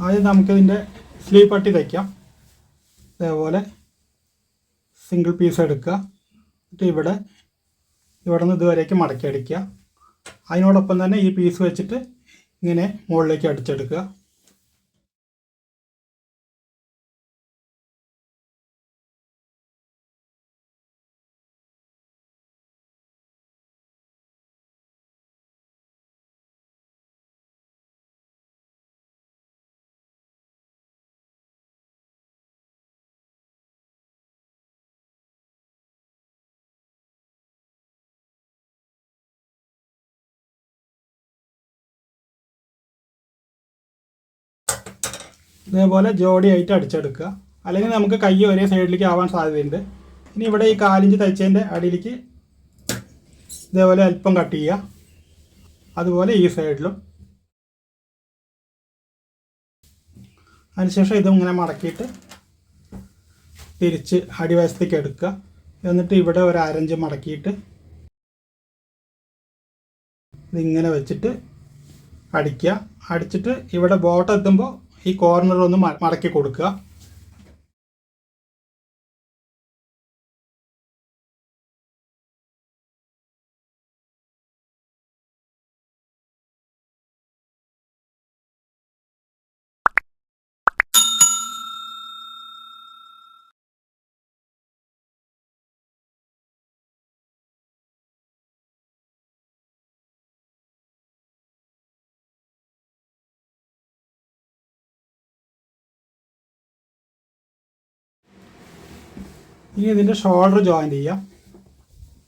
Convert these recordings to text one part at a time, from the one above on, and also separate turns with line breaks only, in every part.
ആദ്യം നമുക്കിതിന്റെ സ്ലീവ് പട്ടി തയ്ക്കാം. അതേപോലെ സിംഗിൾ പീസ് എടുക്കുക. എന്നിട്ട് ഇവിടെ ഇവിടെ നിന്ന് ഇതുവരേക്ക് മടക്കി അടിക്കുക. അതിനോടൊപ്പം തന്നെ ഈ പീസ് വെച്ചിട്ട് ഇങ്ങനെ മുകളിലേക്ക് അടിച്ചെടുക്കുക. ഇതേപോലെ ജോഡിയായിട്ട് അടിച്ചെടുക്കുക. അല്ലെങ്കിൽ നമുക്ക് കൈ ഒരേ സൈഡിലേക്ക് ആവാൻ സാധ്യതയുണ്ട്. ഇനി ഇവിടെ ഈ കാലിഞ്ച് തയ്ച്ചതിന്റെ അടിയിലേക്ക് ഇതേപോലെ അല്പം കട്ട് ചെയ്യുക. അതുപോലെ ഈ സൈഡിലും അതിനുശേഷം ഇതും ഇങ്ങനെ മടക്കിയിട്ട് തിരിച്ച് അടിവശത്തേക്ക് എടുക്കുക. എന്നിട്ട് ഇവിടെ ഒരു അരഞ്ച് മടക്കിയിട്ട് ഇതിങ്ങനെ വെച്ചിട്ട് അടിക്കുക. അടിച്ചിട്ട് ഇവിടെ ബോട്ടം എത്തുമ്പോൾ ഈ കോർണർ ഒന്ന് മടക്കി കൊടുക്കുക. ഇനി ഇതിന്റെ ഷോൾഡർ ജോയിൻ ചെയ്യാം.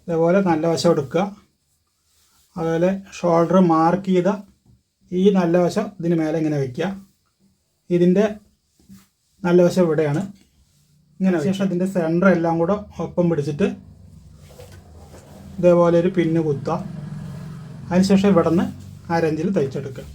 ഇതേപോലെ നല്ല വശം എടുക്കുക. അതുപോലെ ഷോൾഡർ മാർക്ക് ചെയ്ത ഈ നല്ല വശം ഇതിന് മേലെ ഇങ്ങനെ വയ്ക്കുക ഇതിന്റെ നല്ല വശം ഇവിടെയാണ്. ഇങ്ങനെ ശേഷം ഇതിന്റെ സെന്റർ എല്ലാം കൂടെ ഒപ്പം പിടിച്ചിട്ട് ഇതേപോലെ ഒരു പിന്ന് കുത്തുക. അതിനുശേഷം ഇവിടെ നിന്ന് ആ രഞ്ചിൽ തയ്ച്ചെടുക്കുക.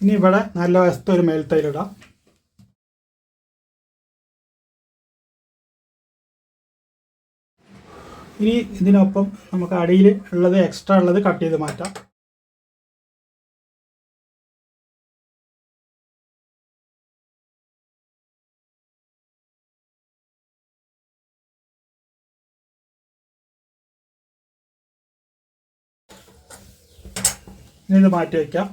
ഇനി ഇവിടെ നല്ല വശത്ത് ഒരു മേൽത്തൈലിടാം ഇനി ഇതിനൊപ്പം നമുക്ക് അടിയിൽ ഉള്ളത് എക്സ്ട്രാ ഉള്ളത് കട്ട് ചെയ്ത് മാറ്റാം. ഇനി ഇത് മാറ്റി വയ്ക്കാം.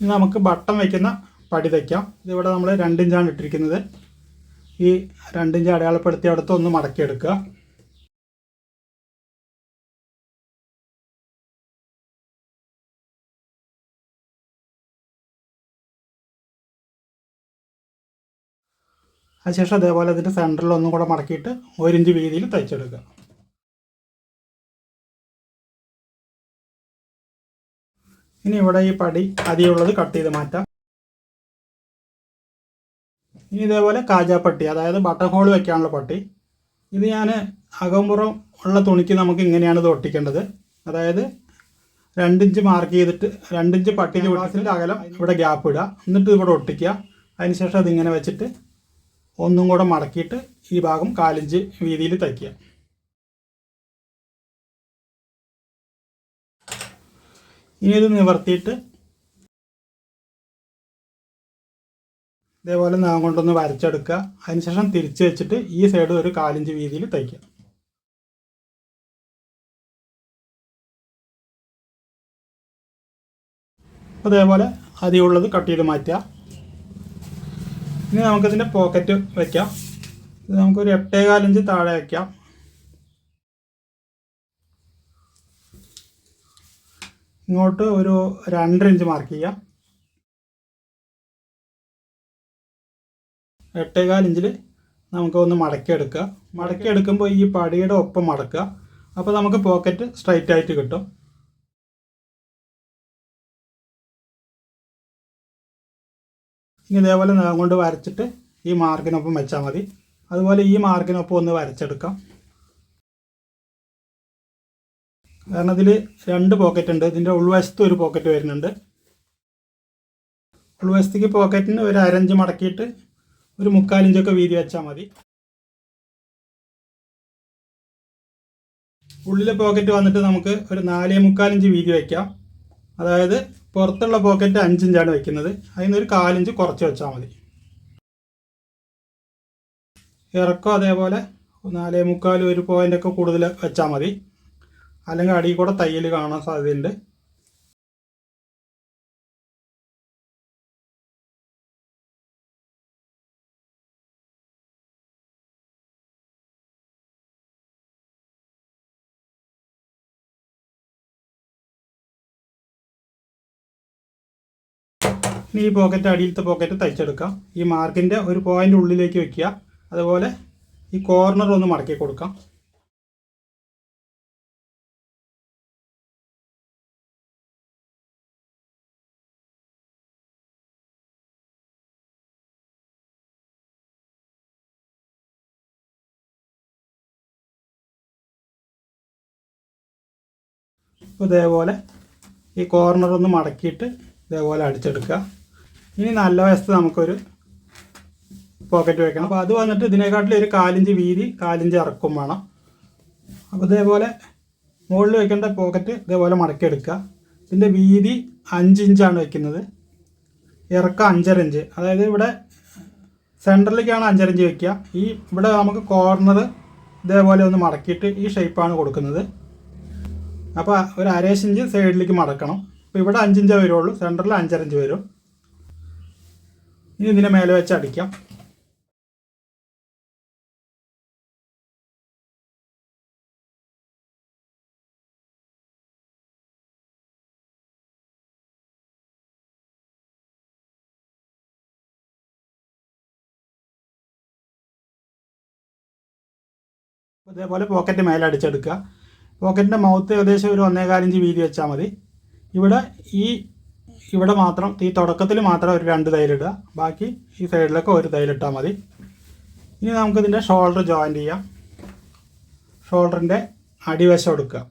ഇനി നമുക്ക് ബട്ടൺ വയ്ക്കുന്ന പടി തയ്ക്കാം. ഇതിവിടെ നമ്മൾ രണ്ടിഞ്ചാണ് ഇട്ടിരിക്കുന്നത്. ഈ രണ്ടിഞ്ച് അടയാളപ്പെടുത്തി അടുത്ത് ഒന്ന് മടക്കിയെടുക്കുക. അതിനുശേഷം അതേപോലെ അതിന്റെ സെന്ററിൽ ഒന്നും കൂടെ മടക്കിയിട്ട് ഒരു ഇഞ്ച് വീതിയിൽ തയ്ച്ചെടുക്കുക. ഇനി ഇവിടെ ഈ പടി അധികമുള്ളത് കട്ട് ചെയ്ത് മാറ്റാം. ഇനി ഇതേപോലെ കാജാപ്പട്ടി അതായത് ബട്ടൺ ഹോൾ വെക്കാനുള്ള പട്ടി. ഇത് ഞാൻ അകമ്പുറം ഉള്ള തുണിക്ക് നമുക്ക് ഇങ്ങനെയാണ് ഇത് ഒട്ടിക്കേണ്ടത്. അതായത് രണ്ടിഞ്ച് മാർക്ക് ചെയ്തിട്ട് രണ്ടിഞ്ച് പട്ടി ഗ്ലാസിന്റെ അകലം ഇവിടെ ഗ്യാപ്പ് ഇടുക. എന്നിട്ട് ഇവിടെ ഒട്ടിക്കുക. അതിനുശേഷം അതിങ്ങനെ വെച്ചിട്ട് ഒന്നും കൂടെ മടക്കിയിട്ട് ഈ ഭാഗം കാലിഞ്ച് വീതിയിൽ തയ്ക്കുക. ഇനി ഇത് നിവർത്തിയിട്ട് ഇതേപോലെ നാം കൊണ്ടൊന്ന് വരച്ചെടുക്കുക. അതിനുശേഷം തിരിച്ച് വെച്ചിട്ട് ഈ സൈഡ് ഒരു കാലിഞ്ച് വീതിയിൽ തയ്ക്കുക. അതേപോലെ അതിയുള്ളത് കട്ട് ചെയ്ത് മാറ്റുക. ഇനി നമുക്കിതിന്റെ പോക്കറ്റ് വയ്ക്കാം ഇത് നമുക്കൊരു എട്ടേകാലിഞ്ച് താഴെ വയ്ക്കാം ഇങ്ങോട്ട് ഒരു രണ്ടര ഇഞ്ച് മാർക്ക് ചെയ്യാം. എട്ടേകാൽ ഇഞ്ചിൽ നമുക്ക് ഒന്ന് മടക്കിയെടുക്കുക. മടക്കിയെടുക്കുമ്പോൾ ഈ പടിയുടെ ഒപ്പം മടക്കുക. അപ്പോൾ നമുക്ക് പോക്കറ്റ് സ്ട്രൈറ്റ് ആയിട്ട് കിട്ടും. ഇനി ഇതേപോലെ നിലം കൊണ്ട് വരച്ചിട്ട് ഈ മാർക്കിനൊപ്പം വെച്ചാൽ മതി. അതുപോലെ ഈ മാർക്കിനൊപ്പം ഒന്ന് വരച്ചെടുക്കാം. കാരണം ഇതിൽ രണ്ട് പോക്കറ്റ് ഉണ്ട്. ഇതിന്റെ ഉൾവശത്ത് ഒരു പോക്കറ്റ് വരുന്നുണ്ട്. ഉൾവശത്തേക്ക് പോക്കറ്റിന് ഒരു അരഞ്ച് മടക്കിയിട്ട് ഒരു മുക്കാലിഞ്ചൊക്കെ വീതി വെച്ചാൽ മതി. ഉള്ളിലെ പോക്കറ്റ് വന്നിട്ട് നമുക്ക് ഒരു നാലേ മുക്കാലിഞ്ച് വീതി വയ്ക്കാം അതായത് പുറത്തുള്ള പോക്കറ്റ് അഞ്ചിഞ്ചാണ് വയ്ക്കുന്നത് ഒരു കാലിഞ്ച് കുറച്ച് വെച്ചാൽ മതി. ഇറക്കം അതേപോലെ നാലേ മുക്കാൽ ഒരു പോയിന്റൊക്കെ കൂടുതൽ വെച്ചാൽ മതി. അല്ലെങ്കിൽ അടിയിൽ കൂടെ തയ്യൽ കാണാൻ സാധ്യതയുണ്ട്. ഇനി ഈ പോക്കറ്റ് അടിയിലത്തെ പോക്കറ്റ് തയ്ച്ചെടുക്കാം. ഈ മാർക്കിന്റെ ഒരു പോയിന്റ് ഉള്ളിലേക്ക് വെക്കുക. അതുപോലെ ഈ കോർണർ ഒന്ന് മടക്കി കൊടുക്കാം. ഇതേപോലെ ഈ കോർണർ ഒന്ന് മടക്കിയിട്ട് ഇതേപോലെ അടിച്ചെടുക്കുക. ഇനി നല്ല വശത്ത് നമുക്കൊരു പോക്കറ്റ് വെക്കണം. അപ്പോൾ അത് വന്നിട്ട് ഇതിനെക്കാട്ടിൽ ഒരു കാലിഞ്ച് വീതി കാലിഞ്ച് ഇറക്കും വേണം. അപ്പോൾ ഇതേപോലെ മുകളിൽ വെക്കേണ്ട പോക്കറ്റ് ഇതേപോലെ മടക്കിയെടുക്കുക. ഇതിന്റെ വീതി അഞ്ച് ഇഞ്ചാണ് വെക്കുന്നത്. ഇറക്കം അഞ്ചര ഇഞ്ച് അതായത് ഇവിടെ സെന്ററിലേക്കാണ് അഞ്ചര ഇഞ്ച് വെക്കുക. ഈ ഇവിടെ നമുക്ക് കോർണർ ഇതേപോലെ ഒന്ന് മടക്കിയിട്ട് ഈ ഷേപ്പാണ് കൊടുക്കുന്നത്. അപ്പോൾ ഒരു അരേശ് ഇഞ്ച് സൈഡിലേക്ക് മടക്കണം. അപ്പോൾ ഇവിടെ അഞ്ചിഞ്ചേ വരുള്ളൂ. സെന്ററിൽ അഞ്ചരഞ്ച് വരും. ഇനി ഇതിനെ മേലെ വെച്ച് അടിക്കാം. ഇതേപോലെ പോക്കറ്റ് മേലെ അടിച്ചെടുക്കുക. പോക്കറ്റിന്റെ മൗത്ത് ഏകദേശം ഒരു ഒന്നേകാലിഞ്ച് വീതി വെച്ചാൽ മതി. ഇവിടെ ഈ ഇവിടെ മാത്രം ഈ തുടക്കത്തിൽ മാത്രം ഒരു രണ്ട് തൈലിടുക ബാക്കി ഈ സൈഡിലൊക്കെ ഒരു തൈലിട്ടാൽ മതി. ഇനി നമുക്കിതിന്റെ ഷോൾഡർ ജോയിന്റ് ചെയ്യാം. ഷോൾഡറിന്റെ അടിവശം എടുക്കുക.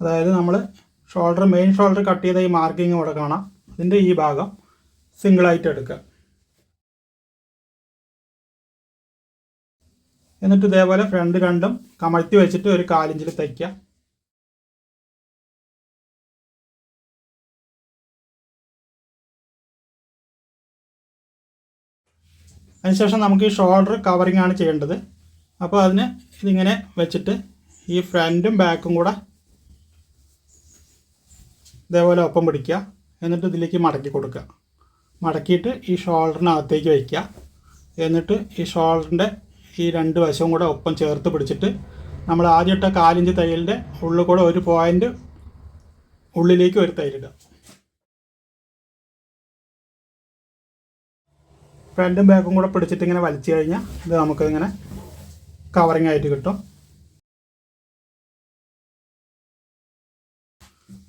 അതായത് നമ്മൾ ഷോൾഡർ മെയിൻ ഷോൾഡർ കട്ട് ചെയ്ത ഈ മാർക്കിങ് ഇവിടെ കാണാം. അതിന്റെ ഈ ഭാഗം സിംഗിളായിട്ട് എടുക്കുക. എന്നിട്ട് ഇതേപോലെ ഫ്രണ്ട് രണ്ടും കമഴ്ത്തി വെച്ചിട്ട് ഒരു കാലിഞ്ചിൽ തയ്ക്കുക. അതിനുശേഷം നമുക്ക് ഈ ഷോൾഡർ കവറിങ് ആണ് ചെയ്യേണ്ടത്. അപ്പോൾ അതിന് ഇതിങ്ങനെ വെച്ചിട്ട് ഈ ഫ്രണ്ടും ബാക്കും കൂടെ ഇതേപോലെ ഒപ്പം പിടിക്കുക. എന്നിട്ട് ഇതിലേക്ക് മടക്കി കൊടുക്കുക. മടക്കിയിട്ട് ഈ ഷോൾഡറിനകത്തേക്ക് വയ്ക്കുക. എന്നിട്ട് ഈ ഷോൾഡറിന്റെ ഈ രണ്ട് വശവും കൂടെ ഒപ്പം ചേർത്ത് പിടിച്ചിട്ട് നമ്മൾ ആദ്യം ഇട്ട കാലിഞ്ച് തയ്യലിന്റെ ഉള്ളിൽ കൂടെ ഒരു പോയിന്റ് ഉള്ളിലേക്ക് ഒരു തയ്യലിടുക ഫ്രണ്ടും ബാക്കും കൂടെ പിടിച്ചിട്ട് ഇങ്ങനെ വലിച്ചു കഴിഞ്ഞാൽ ഇത് നമുക്കിങ്ങനെ കവറിങ് ആയിട്ട് കിട്ടും.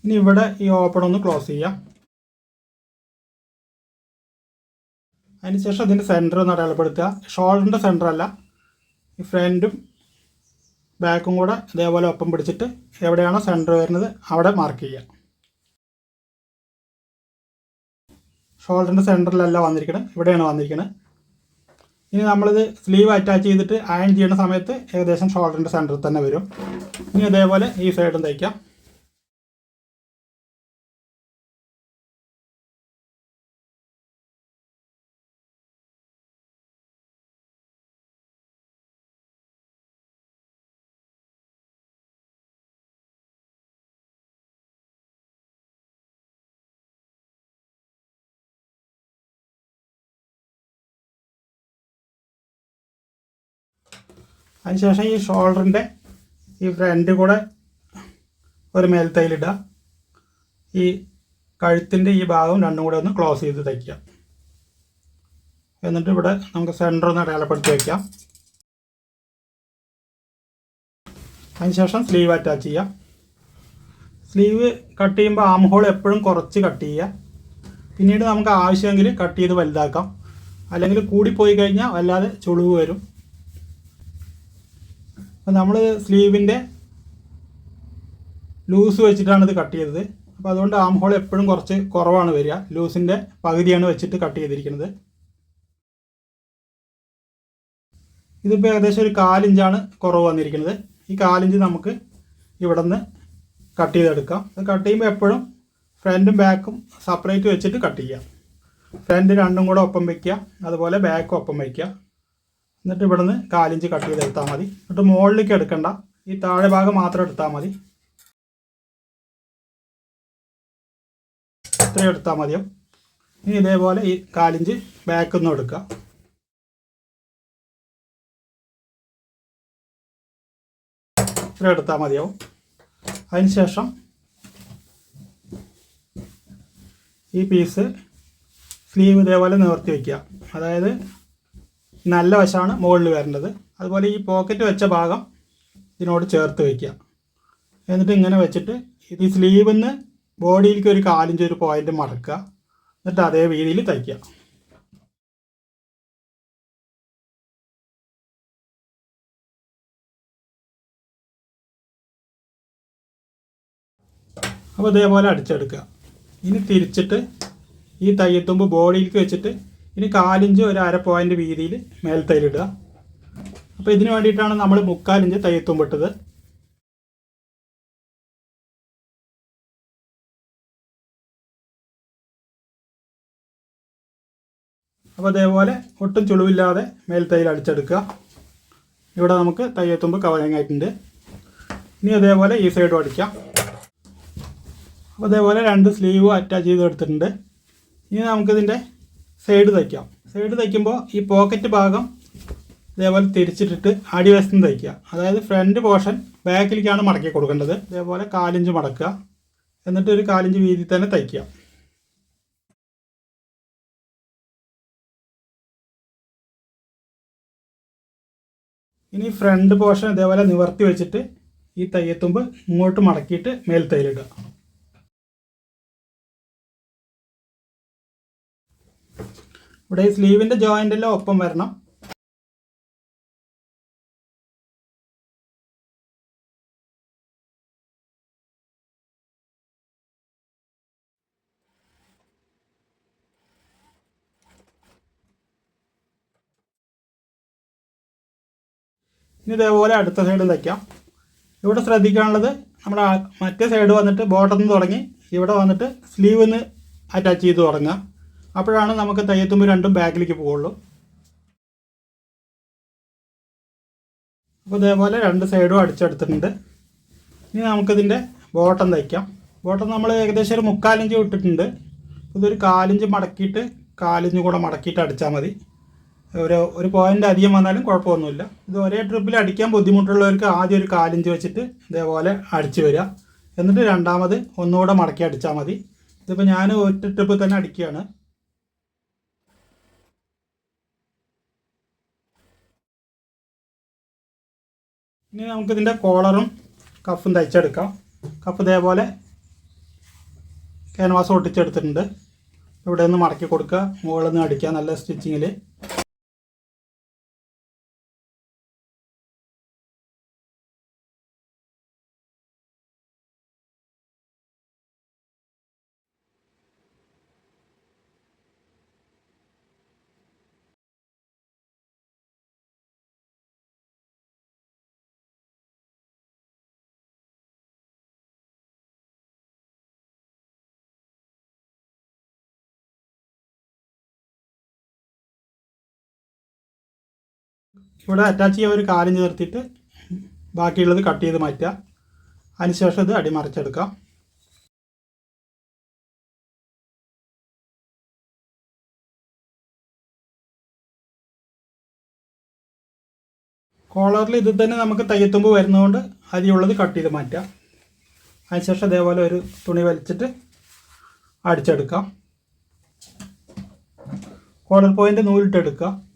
ഇനി ഇവിടെ ഈ ഓപ്പൺ ഒന്ന് ക്ലോസ് ചെയ്യാം. അതിനുശേഷം ഇതിന്റെ സെന്റർ ഒന്ന് അടയാളപ്പെടുത്തുക. ഷോൾഡറിന്റെ സെന്റർ അല്ല ഈ ഫ്രണ്ടും ബാക്കും കൂടെ ഇതേപോലെ ഒപ്പം പിടിച്ചിട്ട് എവിടെയാണോ സെന്റർ വരുന്നത് അവിടെ മാർക്ക് ചെയ്യുക. ഷോൾഡറിന്റെ സെന്ററിലല്ല വന്നിരിക്കണം ഇവിടെയാണ് വന്നിരിക്കുന്നത് ഇനി നമ്മളിത് സ്ലീവ് അറ്റാച്ച് ചെയ്തിട്ട് അയൺ ചെയ്യുന്ന സമയത്ത് ഏകദേശം ഷോൾഡറിന്റെ സെന്ററിൽ തന്നെ വരും. ഇനി അതേപോലെ ഈ സൈഡും തയ്ക്കാം. അതിനുശേഷം ഈ ഷോൾഡറിന്റെ ഈ ഫ്രണ്ട് കൂടെ ഒരു മേൽത്തൈലിടുക. ഈ കഴുത്തിന്റെ ഈ ഭാഗം രണ്ടും കൂടെ ഒന്ന് ക്ലോസ് ചെയ്ത് തയ്ക്കുക. എന്നിട്ട് ഇവിടെ നമുക്ക് സെന്റർ ഒന്ന് അടയാളപ്പെടുത്തി വയ്ക്കാം. അതിനുശേഷം സ്ലീവ് അറ്റാച്ച് ചെയ്യാം സ്ലീവ് കട്ട് ചെയ്യുമ്പോൾ ആം ഹോൾ എപ്പോഴും കുറച്ച് കട്ട് ചെയ്യുക. പിന്നീട് നമുക്ക് ആവശ്യമെങ്കിൽ കട്ട് ചെയ്ത് വലുതാക്കാം. അല്ലെങ്കിൽ കൂടിപ്പോയി കഴിഞ്ഞാൽ വല്ലാതെ ചുളിവ് വരും. അപ്പം നമ്മൾ സ്ലീവിന്റെ ലൂസ് വെച്ചിട്ടാണ് ഇത് കട്ട് ചെയ്തത്. അപ്പോൾ അതുകൊണ്ട് ആം ഹോൾ എപ്പോഴും കുറച്ച് കുറവാണ് വരിക. ലൂസിന്റെ പകുതിയാണ് വെച്ചിട്ട് കട്ട് ചെയ്തിരിക്കുന്നത്. ഇതിപ്പോൾ ഏകദേശം ഒരു കാലിഞ്ചാണ് കുറവ് വന്നിരിക്കുന്നത്. ഈ കാലിഞ്ച് നമുക്ക് ഇവിടെ നിന്ന് കട്ട് ചെയ്തെടുക്കാം. കട്ട് ചെയ്യുമ്പോൾ എപ്പോഴും ഫ്രണ്ടും ബാക്കും സെപ്പറേറ്റ് വെച്ചിട്ട് കട്ട് ചെയ്യാം. ഫ്രണ്ട് രണ്ടും കൂടെ ഒപ്പം വയ്ക്കുക അതുപോലെ ബാക്കും ഒപ്പം വയ്ക്കുക എന്നിട്ട് ഇവിടുന്ന് കാലിഞ്ച് കട്ട് ചെയ്ത് എടുത്താൽ മതി. എന്നിട്ട് മുകളിലേക്ക് എടുക്കണ്ട. ഈ താഴെ ഭാഗം മാത്രം എടുത്താൽ മതി. ഇത്രയും എടുത്താൽ മതിയോ ഇനി ഇതേപോലെ ഈ കാലിഞ്ച് ബാക്കിൽ നിന്നും എടുക്കുക. ഇത്രയും എടുത്താൽ മതിയാവും. അതിനുശേഷം ഈ പീസ് സ്ലീവ് ഇതേപോലെ നിവർത്തി വയ്ക്കുക അതായത് നല്ല വശമാണ് മുകളിൽ വരേണ്ടത്. അതുപോലെ ഈ പോക്കറ്റ് വെച്ച ഭാഗം ഇതിനോട് ചേർത്ത് വയ്ക്കുക എന്നിട്ട് ഇങ്ങനെ വെച്ചിട്ട് ഈ സ്ലീവിൽ നിന്ന് ബോഡിയിലേക്ക് ഒരു കാലിഞ്ച് ഒരു പോയിന്റ് മടക്കുക. എന്നിട്ട് അതേ രീതിയിൽ തയ്ക്കുക. അപ്പോൾ ഇതേപോലെ അടിച്ചെടുക്കുക. ഇനി തിരിച്ചിട്ട് ഈ തയ്യത്തുമ്പ് ബോഡിയിലേക്ക് വെച്ചിട്ട് ഇനി കാലിഞ്ച് ഒരു അര പോയിന്റ് വീതിയിൽ മേൽത്തൈലിടുക അപ്പോൾ ഇതിന് വേണ്ടിയിട്ടാണ് നമ്മൾ മുക്കാലിഞ്ച് തയ്യത്തുമ്പിട്ടത്. അപ്പോൾ അതേപോലെ ഒട്ടും ചുളിവില്ലാതെ മേൽത്തൈൽ അടിച്ചെടുക്കുക. ഇവിടെ നമുക്ക് തയ്യത്തുമ്പ് കവറിങ് ആയിട്ടുണ്ട് ഇനി അതേപോലെ ഈ സൈഡും അടിക്കാം. അപ്പോൾ അതേപോലെ രണ്ട് സ്ലീവ് അറ്റാച്ച് ചെയ്ത് എടുത്തിട്ടുണ്ട്. ഇനി നമുക്കിതിന്റെ സൈഡ് തയ്ക്കാം. സൈഡ് തയ്ക്കുമ്പോൾ ഈ പോക്കറ്റ് ഭാഗം ഇതേപോലെ തിരിച്ചിട്ടിട്ട് അടിവശത്തും തയ്ക്കുക. അതായത് ഫ്രണ്ട് പോർഷൻ ബാക്കിലേക്കാണ് മടക്കി കൊടുക്കേണ്ടത്. ഇതേപോലെ കാലിഞ്ച് മടക്കുക. എന്നിട്ട് ഒരു കാലിഞ്ച് വീതി തന്നെ തയ്ക്കുക. ഇനി ഫ്രണ്ട് പോർഷൻ ഇതേപോലെ നിവർത്തി വെച്ചിട്ട് ഈ തയ്യത്തുമ്പ് ഇങ്ങോട്ട് മടക്കിയിട്ട് മേൽ തൈലിടുക ഇവിടെ ഈ സ്ലീവിന്റെ ജോയിന്റെല്ലാം ഒപ്പം വരണം. ഇനി ഇതേപോലെ അടുത്ത സൈഡ് തയ്ക്കാം ഇവിടെ ശ്രദ്ധിക്കാനുള്ളത് നമ്മുടെ മറ്റേ സൈഡ് വന്നിട്ട് ബോട്ടം നിന്ന് തുടങ്ങി. ഇവിടെ വന്നിട്ട് സ്ലീവ് നിന്ന് അറ്റാച്ച് ചെയ്ത് തുടങ്ങുക അപ്പോഴാണ് നമുക്ക് തയ്യത്തുമ്പ് രണ്ടും ബാക്കിലേക്ക് പോവുള്ളൂ. അപ്പോൾ ഇതേപോലെ രണ്ട് സൈഡും അടിച്ചെടുത്തിട്ടുണ്ട്. ഇനി നമുക്കിതിന്റെ ബോട്ടം തയ്ക്കാം. ബോട്ടം നമ്മൾ ഏകദേശം ഒരു മുക്കാലിഞ്ച് വിട്ടിട്ടുണ്ട് ഇതൊരു കാലിഞ്ച് മടക്കിയിട്ട് കാലിഞ്ച് കൂടെ മടക്കിയിട്ട് അടിച്ചാൽ മതി. ഒരു ഒരു പോയിന്റ് അധികം വന്നാലും കുഴപ്പമൊന്നുമില്ല. ഇത് ഒരേ ട്രിപ്പിൽ അടിക്കാൻ ബുദ്ധിമുട്ടുള്ളവർക്ക് ആദ്യം ഒരു കാലിഞ്ച് വെച്ചിട്ട് ഇതേപോലെ അടിച്ച് വരിക. എന്നിട്ട് രണ്ടാമത് ഒന്നുകൂടെ മടക്കി അടിച്ചാൽ മതി. ഇതിപ്പോൾ ഞാൻ ഒറ്റ ട്രിപ്പിൽ തന്നെ അടിക്കുകയാണ്. ഇനി നമുക്കിതിന്റെ കോളറും കഫും തയ്ച്ചെടുക്കാം. കഫ് ഇതേപോലെ ക്യാൻവാസ് ഒട്ടിച്ചെടുത്തിട്ടുണ്ട്. ഇവിടെ നിന്ന് മടക്കി കൊടുക്കുക. മുകളിൽ നിന്ന് അടിക്കുക. നല്ല സ്റ്റിച്ചിങ്ങിൽ ഇവിടെ അറ്റാച്ച് ചെയ്യാൻ ഒരു കാലിഞ്ഞ് ചേർത്തിട്ട് ബാക്കിയുള്ളത് കട്ട് ചെയ്ത് മാറ്റുക. അതിനുശേഷം ഇത് അടിമറിച്ചെടുക്കാം. കോളറിൽ ഇത് തന്നെ നമുക്ക് തയ്യത്തുമ്പ് വരുന്നതുകൊണ്ട് അരിയുള്ളത് കട്ട് ചെയ്ത് മാറ്റാം അതിനുശേഷം അതേപോലെ ഒരു തുണി വലിച്ചിട്ട് അടിച്ചെടുക്കാം. കോളർ പോയിന്റ് നൂലിട്ടെടുക്കുക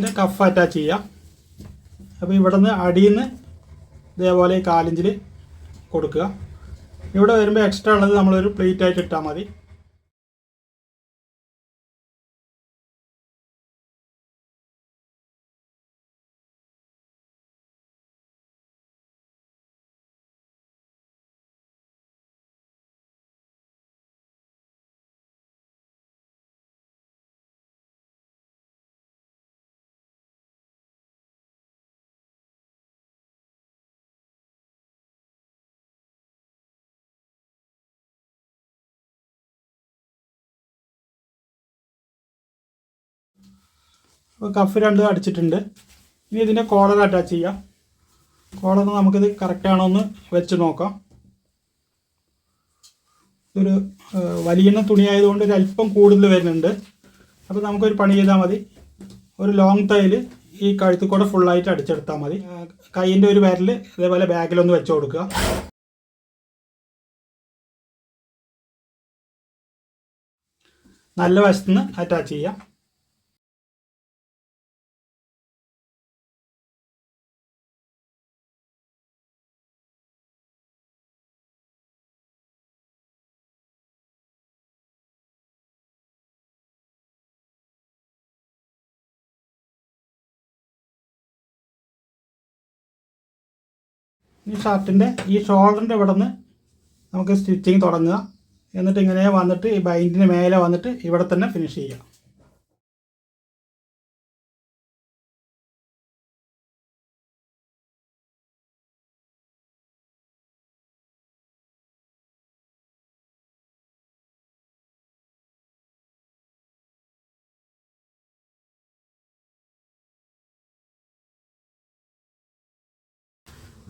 ഇതിന്റെ കഫ് അറ്റാച്ച് ചെയ്യാം. അപ്പോൾ ഇവിടെ നിന്ന് അടിയിൽ നിന്ന് ഇതേപോലെ കാലിഞ്ചിൽ കൊടുക്കുക. ഇവിടെ വരുമ്പോൾ എക്സ്ട്രാ ഉള്ളത് നമ്മളൊരു പ്ലേറ്റ് ആയിട്ട് ഇട്ടാൽ മതി. കഫ് രണ്ട് അടിച്ചിട്ടുണ്ട്. ഇനി ഇതിന്റെ കോളർ അറ്റാച്ച് ചെയ്യാം. കോളർ നമുക്കിത് കറക്റ്റാണോ എന്ന് വെച്ച് നോക്കാം. ഇതൊരു വലിയ തുണിയായതുകൊണ്ട് ഒരു അല്പം കൂടുതൽ വരുന്നുണ്ട്. അപ്പോൾ നമുക്കൊരു പണി ചെയ്താൽ മതി. ഒരു ലോങ് തൈൽ ഈ കഴുത്തിൽ കൂടെ ഫുള്ളായിട്ട് അടിച്ചെടുത്താൽ മതി. കൈയിന്റെ ഒരു വിരൽ ഇതേപോലെ ബാഗിലൊന്ന് വെച്ച് കൊടുക്കുക. നല്ല വശത്തുനിന്ന് അറ്റാച്ച് ചെയ്യാം. ഈ ഷർട്ടിന്റെ ഈ ഷോൾഡറിന്റെ ഇവിടെ നമുക്ക് സ്റ്റിച്ചിങ് തുടങ്ങുക എന്നിട്ട് ഇങ്ങനെ വന്നിട്ട് ഈ ബൈൻഡിന് മേലെ വന്നിട്ട് ഇവിടെ തന്നെ ഫിനിഷ് ചെയ്യുക